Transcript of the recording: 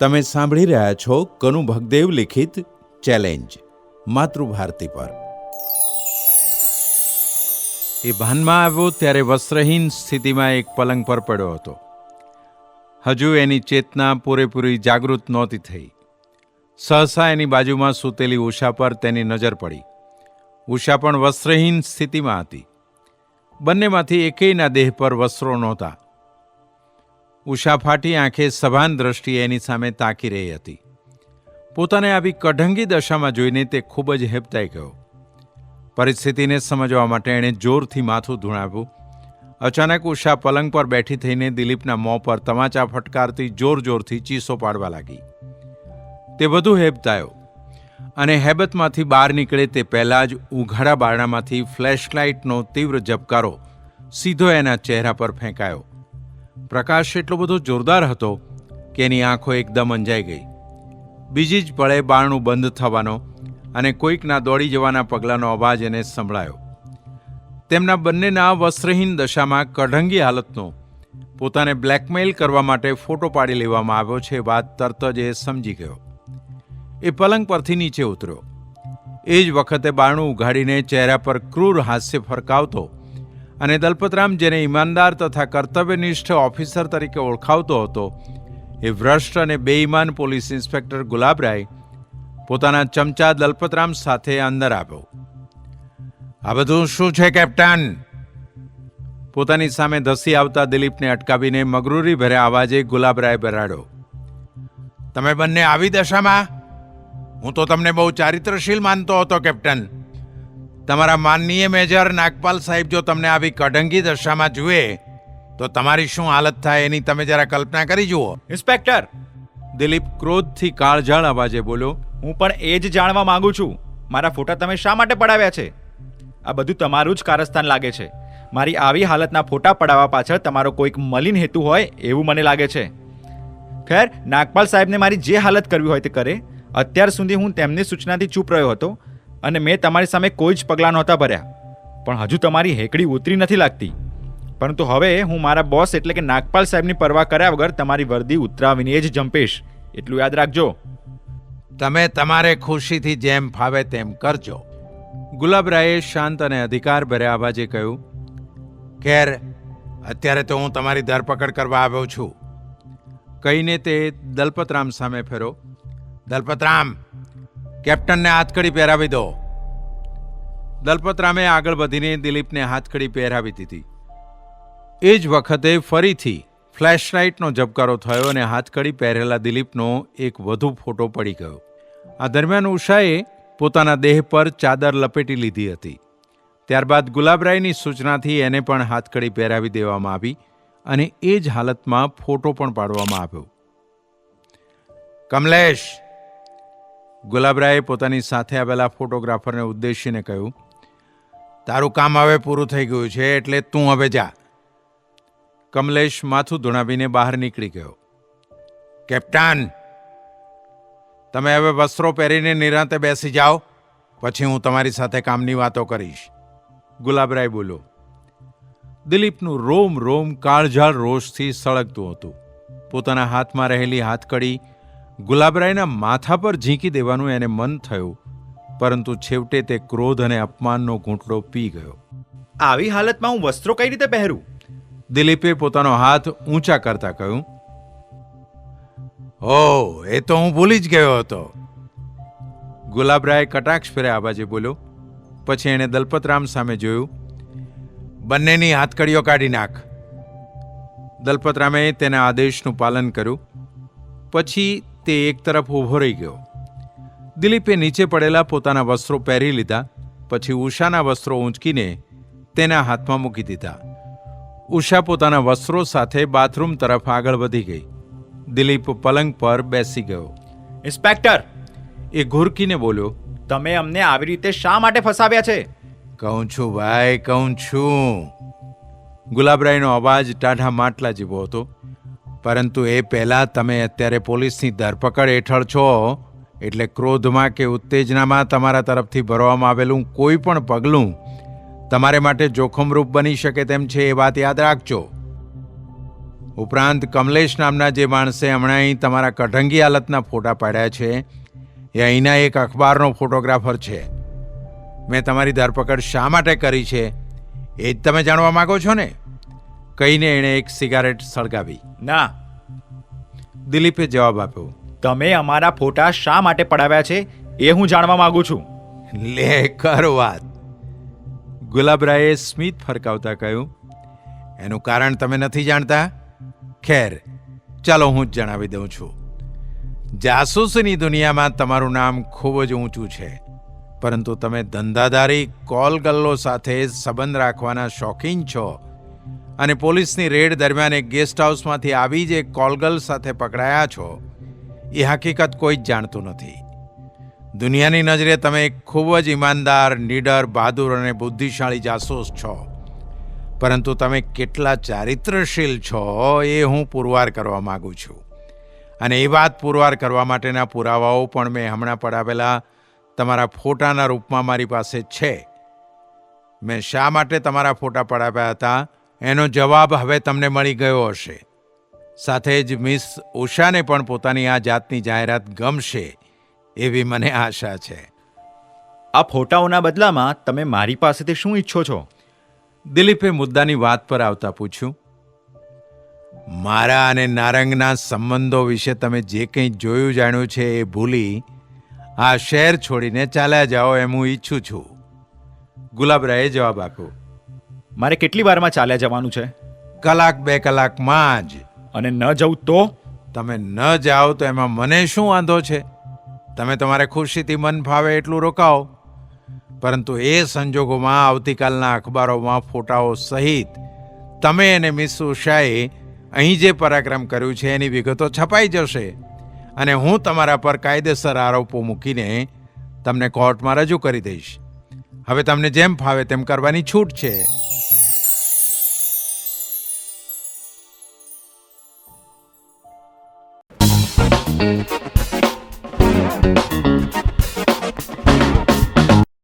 તમે સાંભળી રહ્યા છો કનુ ભગદેવ લિખિત ચેલેન્જ, માતૃભારતી પર. એ ભાનમાં આવ્યો ત્યારે વસ્ત્રહીન સ્થિતિમાં એક પલંગ પર પડ્યો હતો. હજુ એની ચેતના પૂરેપૂરી જાગૃત નહોતી થઈ. સહસા એની બાજુમાં સૂતેલી ઉષા પર તેની નજર પડી. ઉષા પણ વસ્ત્રહીન સ્થિતિમાં હતી. બંનેમાંથી એકેયના દેહ પર વસ્ત્રો નહોતા. ઉષા ફાટી આંખે સભાન દ્રષ્ટિએ એની સામે તાકી રહી હતી. પોતાને આવી કઢંગી દશામાં જોઈને તે ખૂબ જ હેપતાઈ ગયો. પરિસ્થિતિને સમજવા માટે એણે જોરથી માથું ધૂણાવ્યું. અચાનક ઉષા પલંગ પર બેઠી થઈને દિલીપના મોં પર તમાચા ફટકારતી જોર જોરથી ચીસો પાડવા લાગી. તે વધુ હેબતાયો અને હેબતમાંથી બહાર નીકળે તે પહેલાં જ ઉઘાડા બારણામાંથી ફ્લેશલાઇટનો તીવ્ર ઝબકારો સીધો એના ચહેરા પર ફેંકાયો. પ્રકાશ એટલો બધો જોરદાર હતો કે એની આંખો એકદમ અંજાઈ ગઈ. બીજી જ પળે બારણું બંધ થવાનો અને કોઈકના દોડી જવાના પગલાંનો અવાજ એને સંભળાયો. તેમના બંનેના વસ્ત્રહીન દશામાં કઢંગી હાલતનો પોતાને બ્લેકમેઇલ કરવા માટે ફોટો પાડી લેવામાં આવ્યો છે વાત તરત જ એ સમજી ગયો. એ પલંગ પરથી નીચે ઉતર્યો. એ જ વખતે બારણું ઉઘાડીને ચહેરા પર ક્રૂર હાસ્ય ફરકાવતો અને દલપતરામ, જેને ઈમાનદાર તથા કર્તવ્યનિષ્ઠ ઓફિસર તરીકે ઓળખાવતો હતો, એ ભ્રષ્ટ અને બેઈમાન પોલીસ ઇન્સ્પેક્ટર ગુલાબરાય પોતાના ચમચા દલપતરામ સાથે અંદર આવ્યો આ બધું શું છે, કેપ્ટન? પોતાની સામે ધસી આવતા દિલીપને અટકાવીને મગરૂરી ભર્યા અવાજે ગુલાબરાય બરાડ્યો. તમે બંને આવી દશામાં? હું તો તમને બહુ ચારિત્રશીલ માનતો હતો, કેપ્ટન. તમારા માનનીય મેજર નાગપાલ સાહેબ જો તમને આવી કઢંગી દશામાં જુએ, તો તમારી શું હાલત થાય એની તમે જરા કલ્પના કરી જુઓ. ઇન્સ્પેક્ટર, દિલીપ ક્રોધથી કાળઝાળ અવાજે બોલ્યો હું પણ એ જ જાણવા માંગુ છું. મારા ફોટા તમે શા માટે પડાવ્યા છે? આ બધું તમારું જ કારસ્તાન લાગે છે. મારી આવી હાલતના ફોટા પડાવવા પાછળ તમારો કોઈક મલિન હેતુ હોય એવું મને લાગે છે. ખેર, નાગપાલ સાહેબને મારી જે હાલત કરવી હોય તે કરે. અત્યાર સુધી હું તેમની સૂચનાથી ચૂપ રહ્યો હતો. અને મેં તમારી સામે કોઈ જ પગલાં નહોતા ભર્યા. પણ હજુ તમારી હેકડી ઉતરી નથી લાગતી. પરંતુ હવે હું મારા બોસ એટલે કે નાગપાલ સાહેબની પરવા કર્યા વગર તમારી વર્દી ઉતરાવીને જ જંપીશ. એટલું યાદ રાખજો. તમે તમારે ખુશીથી જેમ ફાવે તેમ કરજો. ગુલાબરાયે શાંત અને અધિકાર ભર્યા અવાજે કહ્યું, ખેર, અત્યારે તો હું તમારી ધરપકડ કરવા આવ્યો છું. કહીને તે દલપતરામ સામે ફેરો. દલપતરામ કેપ્ટનને હાથકડી પહેરાવી દો. દલપતરામે આગળ વધીને દિલીપને હાથકડી પહેરાવી દીધી. એ જ વખતે ફરીથી ફ્લેશલાઇટનો ઝબકારો થયો અને હાથકડી પહેરેલા દિલીપનો એક વધુ ફોટો પડી ગયો. આ દરમિયાન ઉષાએ પોતાના દેહ પર ચાદર લપેટી લીધી હતી. ત્યારબાદ ગુલાબરાયની સૂચનાથી એને પણ હાથકડી પહેરાવી દેવામાં આવી અને એ જ હાલતમાં ફોટો પણ પાડવામાં આવ્યો. કમલેશ! ગુલાબરાયે પોતાની સાથે આવેલા ફોટોગ્રાફરને ઉદ્દેશીને કહ્યું, તારું કામ હવે પૂરું થઈ ગયું છે, એટલે તું હવે જા. કમલેશ માથું ધુણાવીને બહાર નીકળી ગયો. કેપ્ટન, તમે હવે વસ્ત્રો પહેરીને નિરાંતે બેસી જાઓ, પછી હું તમારી સાથે કામની વાતો કરીશ. ગુલાબરાય બોલ્યો. દિલીપનું રોમ રોમ કાળઝાળ રોષથી સળગતું હતું. પોતાના હાથમાં રહેલી હાથકડી ગુલાબરાયના માથા પર ઝીંકી દેવાનું એને મન થયું પરંતુ છેવટે તે ક્રોધ અને અપમાનનો ઘૂંટડો પી ગયો. આવી હાલતમાં હું વસ્ત્રો કઈ રીતે પહેરું? દિલીપે પોતાનો હાથ ઊંચા કરતા કહ્યું ઓ એ તો હું ભૂલી જ ગયો હતો. ગુલાબરાય કટાક્ષ ફેરે આબાજે બોલ્યો પછી એણે દલપતરામ સામે જોયું બંનેની હાથકડીઓ કાઢી નાખ. દલપતરામે તેના આદેશનું પાલન કર્યું પછી તે એક તરફ ઊભો રહી ગયો. દિલીપે નીચે પડેલા પોતાના વસ્ત્રો પહેરી લીધા પછી ઉષાના વસ્ત્રો ઊંચકીને તેના હાથમાં મૂકી દીધા. ઉષા પોતાના વસ્ત્રો સાથે બાથરૂમ તરફ આગળ વધી ગઈ. દિલીપ પલંગ પર બેસી ગયો. ઇન્સ્પેક્ટર! એ ઘુરકીને બોલ્યો તમે અમને આવી રીતે શા માટે ફસાવ્યા છે? કહું છું ભાઈ કહું છું. ગુલાબરાયનો અવાજ ટાઢા માટલા જેવો હતો. પરંતુ એ પહેલાં તમે અત્યારે પોલીસની ધરપકડ હેઠળ છો, એટલે ક્રોધમાં કે ઉત્તેજનામાં તમારા તરફથી ભરવામાં આવેલું કોઈ પણ પગલું તમારે માટે જોખમરૂપ બની શકે તેમ છે એ વાત યાદ રાખજો. ઉપરાંત કમલેશ નામના જે માણસે હમણાં અહીં તમારા કઢંગી હાલતના ફોટા પાડ્યા છે, એ અહીંના એક અખબારનો ફોટોગ્રાફર છે. મેં તમારી ધરપકડ શા માટે કરી છે, એ જ તમે જાણવા માગો છો ને? કહીને એણે એક સિગારેટ સળગાવી. ના. દિલીપે જવાબ આપ્યો તમે અમારા ફોટા શા માટે પડાવ્યા છે એ હું જાણવા માંગુ છું. લે કર વાત. ગુલાબરાયે સ્મિત ફરકાવતા કહ્યું એનું કારણ તમે નથી જાણતા? ખેર ચાલો હું જ જણાવી દઉં છું. જાસૂસની દુનિયામાં તમારું નામ ખૂબ જ ઊંચું છે પરંતુ તમે ધંધાદારી કોલ ગલ્લો સાથે સંબંધ રાખવાના શોખીન છો. અને પોલીસની રેડ દરમિયાન એક ગેસ્ટ હાઉસમાંથી આવી જ એક કોલગલ સાથે પકડાયા છો, એ હકીકત કોઈ જ જાણતું નથી. દુનિયાની નજરે તમે એક ખૂબ જ ઈમાનદાર, નીડર, બહાદુર અને બુદ્ધિશાળી જાસૂસ છો. પરંતુ તમે કેટલા ચારિત્રશીલ છો એ હું પુરવાર કરવા માગું છું. અને એ વાત પુરવાર કરવા માટેના પુરાવાઓ પણ મેં હમણાં પડાવેલા તમારા ફોટાના રૂપમાં મારી પાસે છે. મેં શા માટે તમારા ફોટા પડાવ્યા હતા? એનો જવાબ હવે તમને મળી ગયો હશે. સાથે જ મિસ ઉષાને પણ પોતાની આ જાતની જાહેરાત ગમશે એવી મને આશા છે. આ ફોટાઓના બદલામાં તમે મારી પાસેથી શું ઈચ્છો છો? દિલીપે મુદ્દાની વાત પર આવતા પૂછ્યું મારા અને નારંગના સંબંધો વિશે તમે જે કંઈ જોયું જાણ્યું છે એ ભૂલી આ શહેર છોડીને ચાલ્યા જાઓ એમ હું ઈચ્છું છું. ગુલાબરાએ જવાબ આપ્યો મારે કેટલી વારમાં ચાલ્યા જવાનું છે? કલાક બે કલાકમાં જ. અને ન જવું તો? તમે ન જાઓ તો એમાં મને શું વાંધો છે? તમે તમારે ખુશીથી મન ફાવે એટલું રોકાઓ. પરંતુ એ સંજોગોમાં આવતીકાલના અખબારોમાં ફોટાઓ સહિત તમે અને મિસ ઉષાએ અહીં જે પરાક્રમ કર્યું છે એની વિગતો છપાઈ જશે. અને હું તમારા પર કાયદેસર આરોપો મૂકીને તમને કોર્ટમાં રજૂ કરી દઈશ. હવે તમને જેમ ફાવે તેમ કરવાની છૂટ છે.